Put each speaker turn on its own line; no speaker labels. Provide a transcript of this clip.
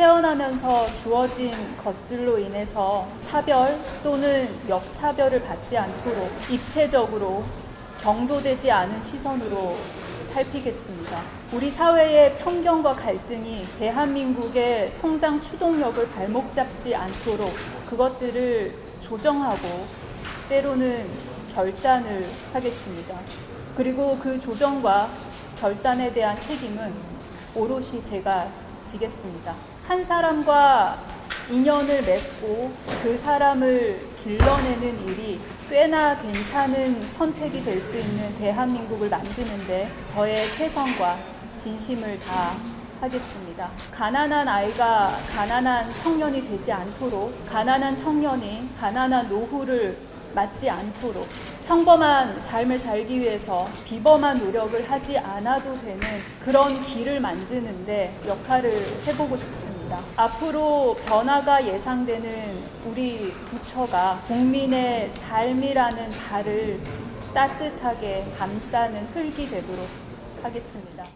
태어나면서 주어진 것들로 인해서 차별 또는 역차별을 받지 않도록 입체적으로 경도되지 않은 시선으로 살피겠습니다. 우리 사회의 편견과 갈등이 대한민국의 성장 추동력을 발목 잡지 않도록 그것들을 조정하고 때로는 결단을 하겠습니다. 그리고 그 조정과 결단에 대한 책임은 오롯이 제가 지겠습니다. 한 사람과 인연을 맺고 그 사람을 길러내는 일이 꽤나 괜찮은 선택이 될 수 있는 대한민국을 만드는데 저의 최선과 진심을 다 하겠습니다. 가난한 아이가 가난한 청년이 되지 않도록 가난한 청년이 가난한 노후를 맞지 않도록 평범한 삶을 살기 위해서 비범한 노력을 하지 않아도 되는 그런 길을 만드는데 역할을 해보고 싶습니다. 앞으로 변화가 예상되는 우리 부처가 국민의 삶이라는 발을 따뜻하게 감싸는 흙이 되도록 하겠습니다.